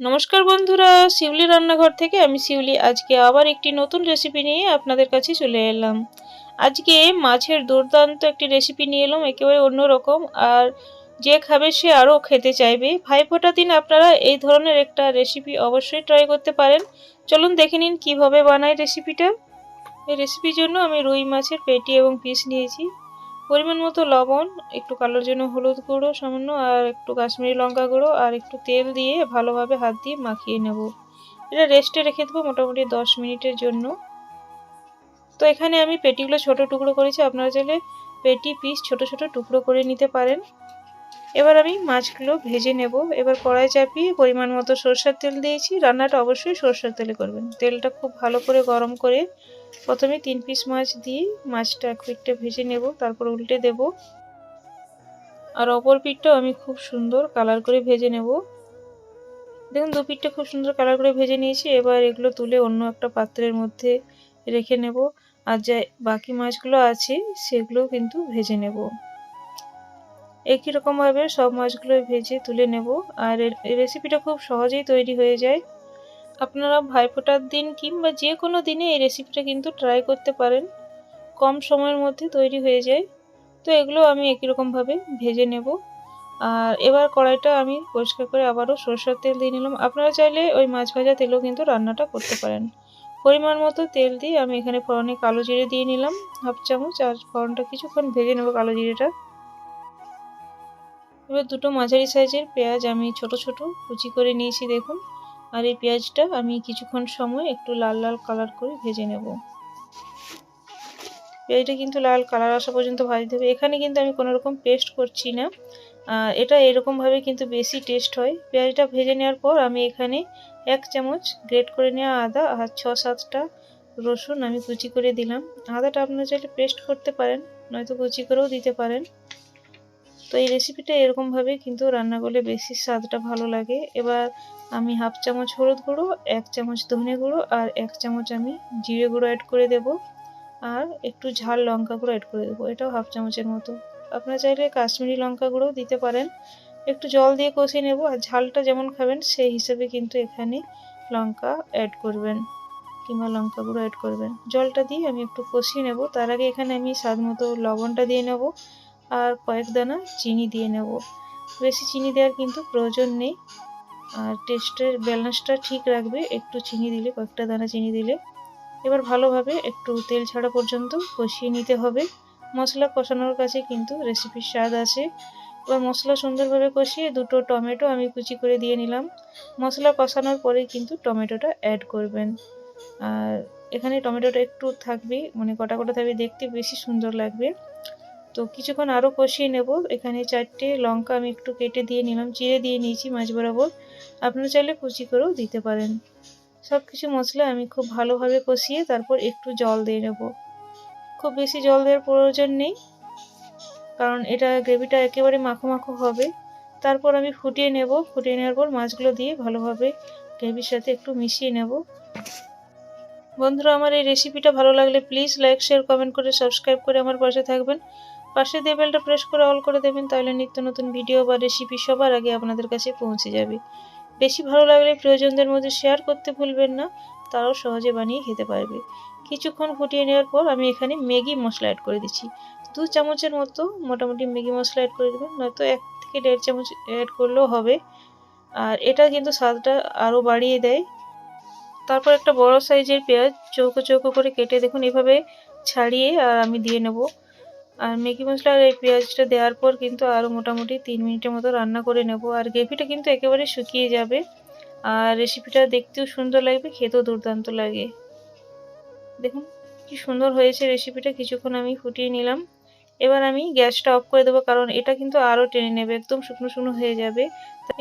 নমস্কার বন্ধুরা, শিউলি রান্নাঘর থেকে আমি শিউলি। আজকে আবার একটি নতুন রেসিপি নিয়ে আপনাদের কাছে চলে এলাম। আজকে মাছের দুর্দান্ত একটি রেসিপি নিয়ে এলাম, একেবারে অন্যরকম। আর যে খাবে সে আরও খেতে চাইবে। ভাইফোঁটা দিন আপনারা এই ধরনের একটা রেসিপি অবশ্যই ট্রাই করতে পারেন। চলুন দেখে নিন কীভাবে বানায় রেসিপিটা এই রেসিপির জন্য আমি রুই মাছের পেটি এবং পিস নিয়েছি। পরিমাণ মতো লবণ, একটু কালোর জন্য হলুদ গুঁড়ো সামান্য, আর একটু কাশ্মীরি লঙ্কা গুঁড়ো, আর একটু তেল দিয়ে ভালোভাবে হাত দিয়ে মাখিয়ে নেব। এটা রেস্টে রেখে দেবো মোটামুটি দশ মিনিটের জন্য। তো এখানে আমি পেটিগুলো ছোট টুকরো করেছি, আপনারা চাইলে পেটি পিস ছোট ছোট টুকরো করে নিতে পারেন। এবার আমি মাছগুলো ভেজে নেব। এবার কড়াই চাপিয়ে পরিমাণ মতো সরষের তেল দিয়েছি। রান্নাটা অবশ্যই সরষের তেলে করবেন। তেলটা খুব ভালো করে গরম করে প্রথমে তিন পিস মাছ দিয়ে মাছটা এক পিঠটা ভেজে নেব, তারপর উল্টে দেব। আর অপর পিঠটাও আমি খুব সুন্দর কালার করে ভেজে নেব। দেখুন, দু পিঠটা খুব সুন্দর কালার করে ভেজে নিয়েছি, এবার এগুলো তুলে অন্য একটা পাত্রের মধ্যে রেখে নেব। আর যা বাকি মাছগুলো আছে সেগুলো কিন্তু ভেজে নেব। একই রকমভাবে সব মাছগুলো ভেজে তুলে নেব। আর রেসিপিটা খুব সহজেই তৈরি হয়ে যায়। আপনারা ভাইফোঁটার দিন কিংবা যে কোনো দিনে এই রেসিপিটা কিন্তু ট্রাই করতে পারেন। কম সময়ের মধ্যে তৈরি হয়ে যায়। তো এগুলো আমি একই রকমভাবে ভেজে নেব। আর এবার কড়াইটা আমি পরিষ্কার করে আবারও সরষের তেল দিয়ে নিলাম। আপনারা চাইলে ওই মাছ ভাজা তেলেও কিন্তু রান্নাটা করতে পারেন। পরিমাণ মতো তেল দিয়ে আমি এখানে ফোড়নে কালো জিরে দিয়ে নিলাম। হাফ চামচ আর ফোড়নটা কিছুক্ষণ ভেজে নেব কালো জিরেটা। এবার দুটো মাঝারি সাইজের পেঁয়াজ আমি ছোট ছোট কুচি করে নিয়েছি দেখুন। আর এই পেঁয়াজটা আমি কিছুক্ষণ সময় একটু লাল লাল কালার করে ভেজে নেব। পেঁয়াজটা কিন্তু লাল কালার আসা পর্যন্ত ভাজতে হবে। এখানে কিন্তু আমি কোনো রকম পেস্ট করছি না। এটা এরকমভাবে কিন্তু বেশি টেস্ট হয়। পেঁয়াজটা ভেজে নেওয়ার পর আমি এখানে এক চামচ গ্রেট করে নেওয়া আদা আর ছ সাতটা রসুন আমি কুচি করে দিলাম। আদাটা আপনারা চাইলে পেস্ট করতে পারেন, নয়তো কুচি করেও দিতে পারেন। তো এই রেসিপিটা এরকমভাবে কিন্তু রান্না করলে বেশি স্বাদটা ভালো লাগে। এবার আমি হাফ চামচ হলুদ গুঁড়ো, এক চামচ ধনে গুঁড়ো আর এক চামচ আমি জিরে গুঁড়ো অ্যাড করে দেব। আর একটু ঝাল লঙ্কা গুঁড়ো অ্যাড করে দেবো, এটাও হাফ চামচের মতো। আপনারা চাইলে কাশ্মীরি লঙ্কা গুঁড়ো দিতে পারেন। একটু জল দিয়ে কষিয়ে নেব আর ঝালটা যেমন খাবেন সেই হিসেবে কিন্তু এখানে লঙ্কা অ্যাড করবেন কিংবা লঙ্কা গুঁড়ো অ্যাড করবেন। জলটা দিয়ে আমি একটু কষিয়ে নেব। তার আগে এখানে আমি স্বাদ মতো লবণটা দিয়ে নেব। আর কয়েক দানা চিনি দিয়ে নেব। বেশি চিনি দেওয়ার কিন্তু প্রয়োজন নেই। আর টেস্টের ব্যালেন্সটা ঠিক রাখবে, একটু চিনি দিলে, কয়েকটা দানা চিনি দিলে। এবার ভালোভাবে একটু তেল ছাড়া পর্যন্ত কষিয়ে নিতে হবে। মশলা কষানোর কাছে কিন্তু রেসিপির স্বাদ আছে। এবার মশলা সুন্দরভাবে কষিয়ে দুটো টমেটো আমি কুচি করে দিয়ে নিলাম। মশলা কষানোর পরে কিন্তু টমেটোটা অ্যাড করবেন। আর এখানে টমেটোটা একটু থাকবে মানে কটা কটা থাকবে দেখতে বেশি সুন্দর লাগবে। তো কিছুক্ষণ আরও কষিয়ে নেব। এখানে চারটে লঙ্কা আমি একটু কেটে দিয়ে নিলাম, চিড়ে দিয়ে নিয়েছি মাছ বরাবর। আপনারা চাইলে কুচি করেও দিতে পারেন। সব কিছু মশলা আমি খুব ভালোভাবে কষিয়ে তারপর একটু জল দিয়ে নেব। খুব বেশি জল দেওয়ার প্রয়োজন নেই, কারণ এটা গ্রেভিটা একেবারে মাখো মাখো হবে। তারপর আমি ফুটিয়ে নেব। ফুটিয়ে নেওয়ার পর মাছগুলো দিয়ে ভালোভাবে গ্রেভির সাথে একটু মিশিয়ে নেব। বন্ধুরা, আমার এই রেসিপিটা ভালো লাগলে প্লিজ লাইক শেয়ার কমেন্ট করে সাবস্ক্রাইব করে আমার পাশে থাকবেন। পাশে দিয়ে বেলটা প্রেস করে অল করে দেবেন, তাহলে নিত্য নতুন ভিডিও বা রেসিপি সবার আগে আপনাদের কাছে পৌঁছে যাবে। বেশি ভালো লাগলে প্রিয়জনদের মধ্যে শেয়ার করতে ভুলবেন না, তারাও সহজে বানিয়ে খেতে পারবে। কিছুক্ষণ ফুটিয়ে নেওয়ার পর আমি এখানে ম্যাগি মশলা অ্যাড করে দিচ্ছি। দু চামচের মতো মোটামুটি ম্যাগি মশলা অ্যাড করে দেবেন, নয়তো এক থেকে দেড় চামচ অ্যাড করলেও হবে। আর এটা কিন্তু স্বাদটা আরও বাড়িয়ে দেয়। তারপর একটা বড় সাইজের পেঁয়াজ চৌকো চৌকো করে কেটে দেখুন, এভাবে ছাড়িয়ে আর আমি দিয়ে নেব। আর ম্যাগি আর এই পেঁয়াজটা দেওয়ার পর কিন্তু আরও মোটামুটি তিন মিনিটের মতো রান্না করে নেব। আর গ্রেভিটা কিন্তু একেবারে শুকিয়ে যাবে। আর রেসিপিটা দেখতেও সুন্দর লাগবে, খেতেও দুর্দান্ত লাগে। দেখুন, কি সুন্দর হয়েছে রেসিপিটা কিছুক্ষণ আমি ফুটিয়ে নিলাম। এবার আমি গ্যাসটা অফ করে দেবো, কারণ এটা কিন্তু আরও টেনে নেবে, একদম শুকনো শুকনো হয়ে যাবে।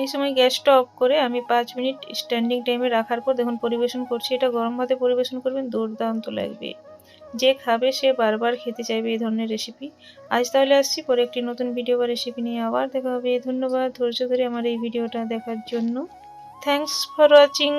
এই সময় গ্যাসটা অফ করে আমি পাঁচ মিনিট স্ট্যান্ডিং টাইমে রাখার পর দেখুন, পরিবেশন করছি। এটা গরম ভাতে পরিবেশন করবেন, দুর্দান্ত লাগবে। যে খাবে সে বারবার খেতে চাইবে এই ধরনের রেসিপি আজ তাহলে আসছি, পরে একটি নতুন ভিডিও বা রেসিপি নিয়ে আবার দেখা হবে। ধন্যবাদ ধৈর্য ধরে আমার এই ভিডিওটা দেখার জন্য। Thanks for watching